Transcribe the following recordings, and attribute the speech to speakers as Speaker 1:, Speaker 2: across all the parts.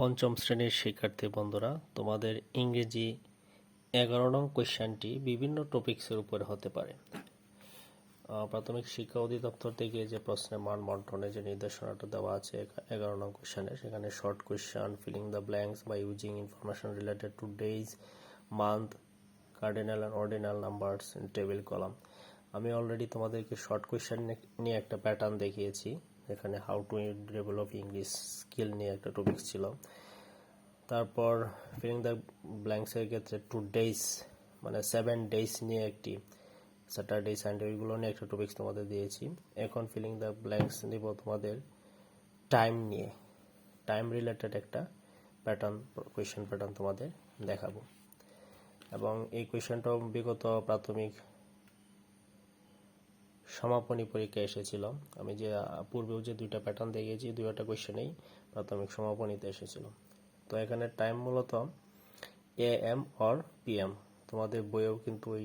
Speaker 1: পঞ্চম শ্রেণির শিক্ষার্থী বন্ধুরা, তোমাদের ইংরেজি এগারো নং কোয়েশ্চেনটি বিভিন্ন টপিকসের উপরে হতে পারে। প্রাথমিক শিক্ষা অধিদপ্তর থেকে যে প্রশ্নের মান বন্টনে যে নির্দেশনাটা দেওয়া আছে এগারো নং কোয়েশ্চেনে সেখানে short question filling the blanks by using information related to days month cardinal and ordinal numbers table column আমি অলরেডি তোমাদেরকে শর্ট কোয়েশ্চেন নিয়ে একটা প্যাটার্ন দেখিয়েছি। এখানে how to develop English skill নিয়ে একটা টপিক ছিল। তারপর ফিলিং দ্য ব্ল্যাঙ্কসের ক্ষেত্রে টু ডেইস মানে সেভেন ডেইস নিয়ে একটি স্যাটারডে সানডে ওইগুলো নিয়ে একটা টপিক্স তোমাদের দিয়েছি। এখন ফিলিং দ্য ব্ল্যাঙ্কস নিব তোমাদের টাইম নিয়ে। টাইম রিলেটেড একটা প্যাটার্ন কোয়েশ্চেন প্যাটার্ন তোমাদের দেখাবো। এবং এই কোয়েশ্চেনটাও বিগত প্রাথমিক সমাপনী পরীক্ষা এসেছিল। আমি যে পূর্বেও যে দুইটা প্যাটার্ন দেখিয়েছি দুইটা কোয়েশ্চেনেই প্রাথমিক সমাপনীতে এসেছিল। তো এখানে টাইম মূলত এ এম অর পিএম তোমাদের বইয়েও কিন্তু ওই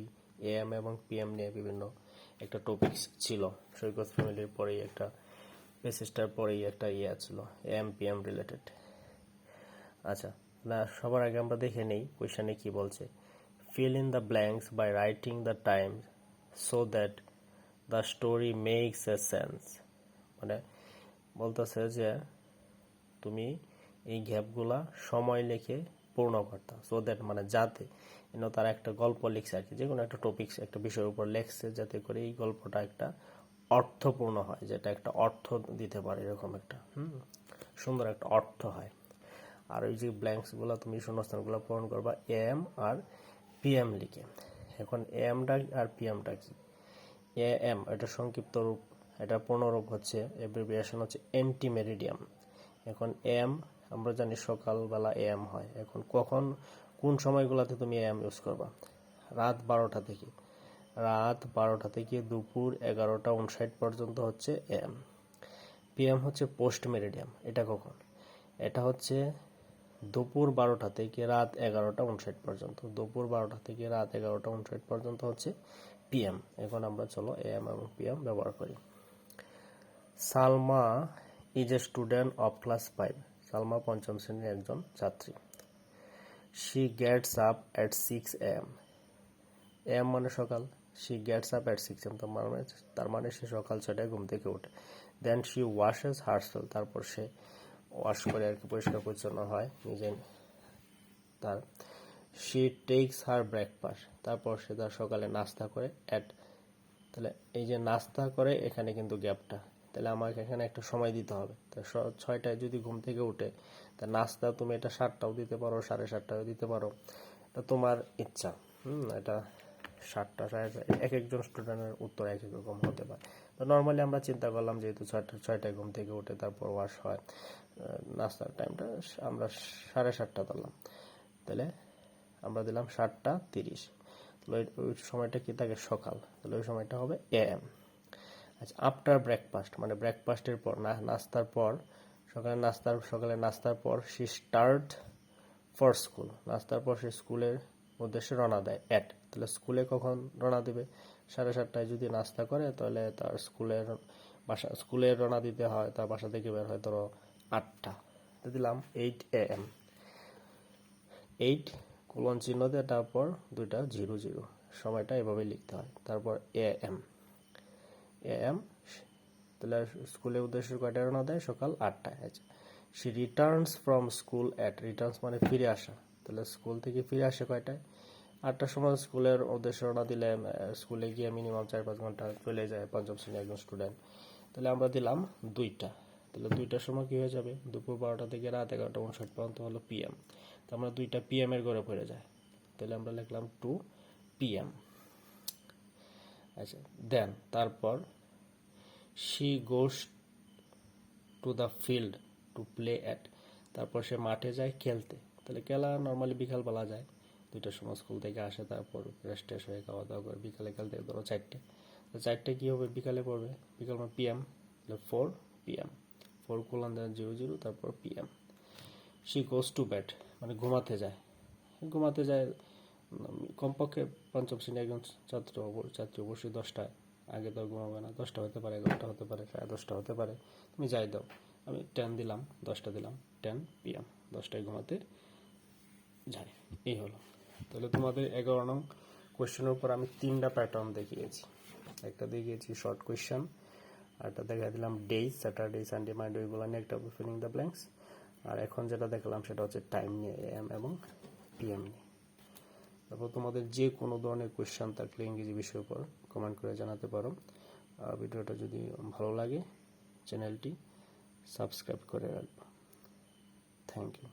Speaker 1: এ এম এবং পিএম নিয়ে বিভিন্ন একটা টপিকস ছিল। সৈকত ফ্যামিলির পরেই একটা পেসিস্টার পরেই একটা ইয়ে ছিল এ এম পিএম রিলেটেড আচ্ছা না, সবার আগে আমরা দেখে নেই কোয়েশনে কি বলছে। Fill in the blanks by writing the time so that the story makes a sense মানে বলতেছে যে তুমি এই গ্যাপগুলা সময় লিখে পূর্ণ করতা। সো দ্যাট মানে যাতে এনে তারা একটা গল্প লিখছে আর কি যে কোনো একটা টপিক্স একটা বিষয়ের উপর লেখছে যাতে করে এই গল্পটা একটা অর্থপূর্ণ হয়, যেটা একটা অর্থ দিতে পারে এরকম একটা, হুম? সুন্দর একটা অর্থ হয়। আর ওই যে ব্ল্যাঙ্কসগুলো তুমি শূন্যস্থানগুলো পূরণ করবা এম আর পিএম লিখে। এখন এমটা আর পিএমটা কি? এ এম এটা সংক্ষিপ্ত রূপ, এটা পূর্ণরূপ হচ্ছে এব্রিভিয়েশন হচ্ছে এন্টি মেরিডিয়াম এখন এম আমরা জানি সকালবেলা এম হয়। এখন কখন, কোন সময়গুলোতে তুমি এম ইউজ করবা? রাত বারোটা থেকে। রাত বারোটা থেকে দুপুর এগারোটা উনষাট পর্যন্ত হচ্ছে এম পিএম হচ্ছে পোস্ট মেরিডিয়াম এটা কখন? এটা হচ্ছে দুপুর বারোটা থেকে রাত এগারোটা উনষাট পর্যন্ত। দুপুর বারোটা থেকে রাত এগারোটা উনষাট পর্যন্ত হচ্ছে পিএম এখন আমরা চলো এএম এবং পিএম ব্যবহার করি। Salma is a student of class five Salma পঞ্চম শ্রেণির একজন ছাত্রী। She gets up at six M M মানে সকাল। She gets up at six M তার মানে তার মানে সে সকাল ছটায় ঘুম থেকে ওঠে। দেন শি ওয়াশেস হার্সেল তারপর সে ওয়াশ করে আর কি পরিষ্কার পরিচ্ছন্ন হয় নিজে তার। শি টেকস হার ব্রেকফাস্ট তারপর সে তার সকালে নাস্তা করে অ্যাট তাহলে এই যে নাস্তা করে এখানে কিন্তু গ্যাপটা তাহলে আমাকে এখানে একটা সময় দিতে হবে। তো ছয়টায় যদি ঘুম থেকে উঠে, তা নাস্তা তুমি এটা সাতটাও দিতে পারো, সাড়ে সাতটাও দিতে পারো। এটা তোমার ইচ্ছা, হুম, এটা সাতটা সাড়ে এক একজন স্টুডেন্টের উত্তর এক এক রকম হতে পারে। তো নর্মালি আমরা চিন্তা করলাম যেহেতু ছয়টা, ছয়টায় ঘুম থেকে উঠে তারপর ওয়াশ হয় নাস্তার টাইমটা আমরা সাড়ে সাতটা ধরলাম। তাহলে আমরা দিলাম সাতটা তিরিশ। তাহলে ওই- সময়টা কি থাকে? সকাল। তাহলে ওই সময়টা হবে এ এম। আচ্ছা আফটার ব্রেকফাস্ট মানে ব্রেকফাস্টের পর, না, নাস্তার পর, সকালে নাস্তার সকালে নাস্তার পর সে স্টার্ট ফর স্কুল নাস্তার পর সে স্কুলের উদ্দেশ্যে রওনা দেয় অ্যাট তাহলে স্কুলে কখন রওনা দেবে? সাড়ে সাতটায় যদি নাস্তা করে, তাহলে তার স্কুলের বাসা স্কুলে রওনা দিতে হয়, তার বাসা থেকে বের হয় ধরো আটটা। দিলাম eight A M eight colon চিহ্ন দিয়ে তারপর দুইটা জিরো জিরো। সময়টা এভাবে লিখতে হয়। তারপর এ এম এ এম তাহলে স্কুলের উদ্দেশ্যে কয়টা রওনা দেয়? সকাল আটটায় আচ্ছা she returns from school at returns মানে ফিরে আসা। তাহলে স্কুল থেকে ফিরে আসে কয়টায়? আটটার সময় স্কুলের উদ্দেশ্যে রওনা দিলে স্কুলে গিয়ে মিনিমাম চার পাঁচ ঘণ্টা চলে যায়, পঞ্চম শ্রেণির একজন স্টুডেন্ট তাহলে আমরা দিলাম দুইটা। তাহলে দুইটার সময় কী হয়ে যাবে? দুপুর বারোটা থেকে রাত এগারোটা উনষাট পর্যন্ত হলো পিএম তো আমরা দুইটা পিএম এর ঘরে পড়ে যায় তাহলে আমরা লিখলাম টু পিএম আচ্ছা দেন তারপর she goes to the field to play at তারপর সে মাঠে যায় খেলতে। তাহলে খেলা নর্মালি বিকাল বলা যায়। দুইটার সময় স্কুল থেকে আসে, তারপর ফ্রেশ ট্রেশ হয়ে খাওয়া দাওয়া করে বিকালে খেলতে ধরো চারটে। তো চারটে কী হবে? বিকালে পড়বে। বিকাল PM four PM four colon then zero zero, তারপর PM she goes to bed মানে ঘুমাতে যায়। ঘুমাতে যায় কমপক্ষে পঞ্চম শ্রেণি একজন ছাত্র ছাত্রী অবশ্যই দশটায়। আগে তো ঘুমাবে না। দশটা হতে পারে, এগারোটা হতে পারে, সাড়ে দশটা হতে পারে। তুমি যাই দাও। আমি টেন দিলাম, দশটা দিলাম টেন পিএম দশটায় ঘুমাতে যায়। এই হলো। তাহলে তোমাদের এগারো নং কোয়েশ্চেনের উপর আমি তিনটা প্যাটার্ন দেখিয়েছি। একটা দেখিয়েছি শর্ট কোয়েশ্চেন আরটা দেখা দিলাম ডেজ স্যাটারডে সানডে মানডে ওইগুলো নিয়ে একটা ফিলিং দ্য ব্ল্যাঙ্কস আর এখন যেটা দেখালাম সেটা হচ্ছে টাইম নিয়ে এম এবং পিএম নিয়ে। তারপর তোমাদের যে কোনো ধরনের কোয়েশ্চেন থাকলে ইংরেজি বিষয়ের উপর কমেন্ট করে জানাতে পারো। ভিডিওটা যদি ভালো লাগে চ্যানেলটি সাবস্ক্রাইব করে রাখব। Thank you